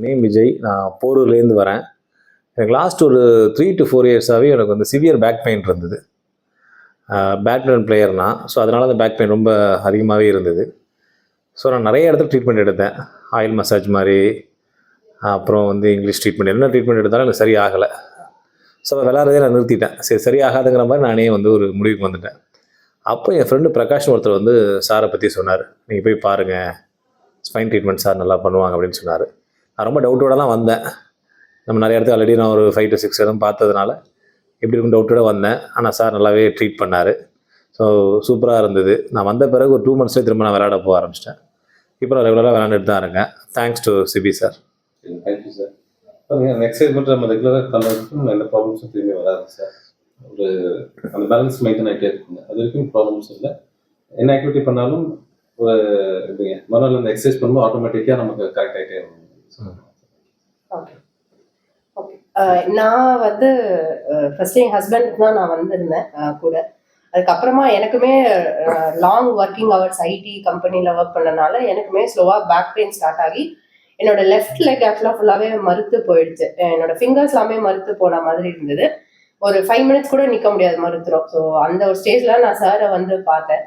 Name Vijay நான் போரூர்லேருந்து வரேன். எனக்கு லாஸ்ட் ஒரு த்ரீ டு ஃபோர் இயர்ஸாகவே எனக்கு வந்து சிவியர் பேக் பெயின் இருந்தது. பேட்மிண்டன் பிளேயர்னா ஸோ அதனால் அந்த பேக் பெயின் ரொம்ப அதிகமாகவே இருந்தது. ஸோ நான் நிறைய இடத்துல ட்ரீட்மெண்ட் எடுத்தேன். ஆயில் மசாஜ் மாதிரி அப்புறம் வந்து இங்கிலீஷ் ட்ரீட்மெண்ட் என்ன ட்ரீட்மெண்ட் எடுத்தாலும் எனக்கு சரியாகலை. ஸோ விளாட்றதே நான் நிறுத்திட்டேன். சரி சரியாகாதுங்கிற மாதிரி நானே வந்து ஒரு முடிவுக்கு வந்துட்டேன். அப்போ என் ஃப்ரெண்டு பிரகாஷ் ஒருத்தர் வந்து சாரை பற்றி சொன்னார். நீங்கள் போய் பாருங்கள் ஸ்பைன் ட்ரீட்மெண்ட் சார் நல்லா பண்ணுவாங்க அப்படின்னு சொன்னார். ரொம்ப டவுட்டோட தான் வந்தேன். நம்ம நிறைய இடத்துல ஆல்ரெடி நான் ஒரு ஃபைவ் டு சிக்ஸ் இடம் பார்த்ததுனால எப்படி இருக்கும் டவுட்டோட வந்தேன். ஆனால் சார் நல்லாவே ட்ரீட் பண்ணார். ஸோ சூப்பராக இருந்தது. நான் வந்த பிறகு ஒரு டூ மந்த்ஸ்லேயே திரும்ப நான் விளையாட போக ஆரம்பிச்சிட்டேன். இப்போ நான் ரெகுலராக விளையாண்டுட்டு தான் இருக்கேன். Thanks to Sibi sir thank you sir exercise பண்ணுற நம்ம ரெகுலராக பண்ணுறதுக்கும் எந்த ப்ராப்ளம்ஸும் திரும்பி வராது சார் ஒரு அந்த பேலன்ஸ் மெயின்டைன் ஆகிட்டே இருக்குங்க. அது வரைக்கும் ப்ராப்ளம்ஸ் இல்லை. என்ன ஆக்டிவிட்டி பண்ணாலும் ஒரு எப்படிங்க? மறுநாள் அந்த எக்ஸசைஸ் பண்ணும்போது ஆட்டோமேட்டிக்காக நமக்கு கரெக்ட் ஆகிட்டே இருக்கும். ஓகே ஓகே uh, நான் வந்து uh, ஃபர்ஸ்ட் என் ஹஸ்பண்டுக்கு தான் நான் வந்திருந்தேன் uh, கூட. அதுக்கப்புறமா எனக்குமே லாங் ஒர்க்கிங் ஹவர்ஸ் ஐடி கம்பெனியில் ஒர்க் பண்ணனால எனக்குமே ஸ்லோவாக பேக் பெயின் ஸ்டார்ட் ஆகி என்னோட லெஃப்ட் லெக் ஆக்சுவலாக ஃபுல்லாகவே மறுத்து போயிடுச்சு. என்னோட ஃபிங்கர்ஸ் எல்லாமே மறுத்து போன மாதிரி இருந்தது. ஒரு ஃபைவ் மினிட்ஸ் கூட நிற்க முடியாது மறுத்துறோம் ஸோ அந்த ஒரு ஸ்டேஜில் நான் சாரை வந்து பார்த்தேன்.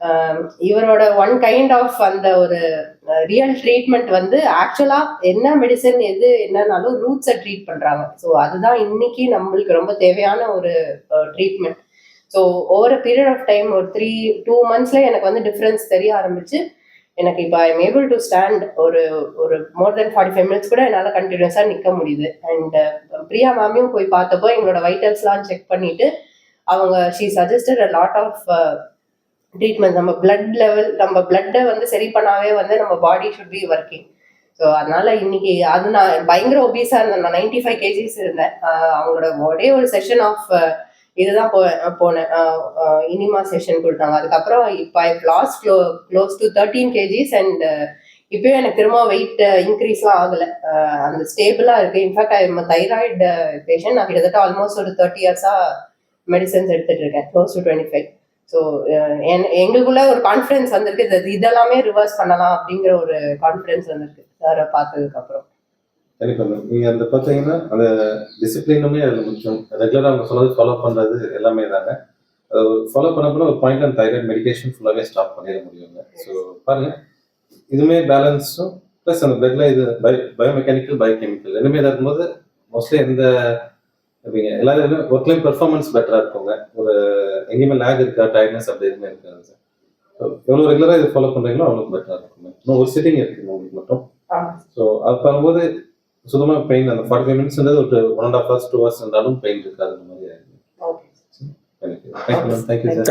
Um, இவரோட ஒன் கைண்ட் ஆஃப் அந்த ஒரு uh, ரியல் ட்ரீட்மெண்ட் வந்து ஆக்சுவலா என்ன மெடிசன் எது என்னன்னாலும் ரூட்ஸை ட்ரீட் பண்றாங்க. ஸோ அதுதான் இன்னைக்கு நம்மளுக்கு ரொம்ப தேவையான ஒரு treatment so over period of time ஒரு த்ரீ டூ மந்த்ஸ்ல எனக்கு வந்து டிஃப்ரென்ஸ் தெரிய ஆரம்பிச்சு எனக்கு இப்போ I am able to stand ஒரு ஒரு more than forty five minutes கூட என்னால் கண்டினியூஸாக நிற்க முடியுது. அண்ட் uh, பிரியா மேமையும் போய் பார்த்தப்போ எங்களோட வைட்டல்ஸ்லாம் செக் பண்ணிட்டு அவங்க she suggested a lot of treatment நம்ம பிளட் லெவல் நம்ம பிளட்டை வந்து சரி பண்ணாவே வந்து நம்ம body should be working so அதனால இன்னைக்கு அது நான் பயங்கர ஒபீஸாக இருந்தேன். நான் நைன்டி ஃபைவ் கேஜிஸ் இருந்தேன் அவங்களோட ஒரே ஒரு செஷன் ஆஃப் இதுதான் போ போனேன். இனிமா செஷன் கொடுத்தாங்க. அதுக்கப்புறம் இப்போ I lost glow close to thirteen KGs and இப்பயும் எனக்கு திரும்ப வெயிட் இன்க்ரீஸ்லாம் ஆகலை. அந்த ஸ்டேபிளாக இருக்குது இன்ஃபேக்ட் ஐ தைராய்டு பேஷண்ட் நான் கிட்டத்தட்ட ஆல்மோஸ்ட் ஒரு தேர்ட்டி இயர்ஸாக மெடிசன்ஸ் எடுத்துகிட்டு இருக்கேன். Close to twenty five so uh, எங்களுக்குள்ள ஒரு கான்ஃபிடன்ஸ் வந்திருக்கு. இது இதெல்லாமே ரிவர்ஸ் பண்ணலாம் அப்படிங்கிற ஒரு கான்ஃபிடன்ஸ் வந்திருக்கு. சாரை பார்த்ததுக்கு அப்புறம். கண்டிப்பாக மேம் நீங்கள் அந்த பார்த்தீங்கன்னா அந்த டிசிப்ளினுமே அது முக்கியம். ரெகுலராக அவங்க சொன்னது ஃபாலோ பண்ணுறது எல்லாமே தாங்க அது ஃபாலோ பண்ண பண்ண ஒரு பாயிண்ட் அந்த தைராய்டு மெடிக்கேஷன் ஃபுல்லாகவே ஸ்டாப் பண்ணிட முடியுங்க. ஸோ பாருங்க. இதுமே பேலன்ஸும் ப்ளஸ் அந்த பிளட்ல இது பை பயோமெக்கானிக்கல் பயோகெமிக்கல் ரெண்டுமே இதாக இருக்கும்போது மோஸ்ட்லி எந்த எப்படிங்க எல்லாரும் ஒர்க்லையும் பெர்ஃபார்மன்ஸ் பெட்டராக இருக்குங்க. ஒரு எங்கேயுமே லேக் இருக்கா? டயர்ட்னஸ் அப்படி எதுவுமே இருக்காது சார் எவ்வளோ ரெகுலராக இது ஃபாலோ பண்ணுறீங்களோ அவ்வளோ பெட்டராக இருக்குங்க இன்னும் ஒரு சிட்டிங் இருக்குங்க உங்களுக்கு மட்டும். ஸோ அது பண்ணும்போது சுத்தமாக பெயின் அந்த ஃபார்ட்டி ஃபைவ் மினிட்ஸ்ன்றது ஒரு one and half hours two hours இருந்தாலும் பெயின் இருக்காது. அந்த மாதிரி எனக்கு தேங்க்யூ தேங்க்யூ சார்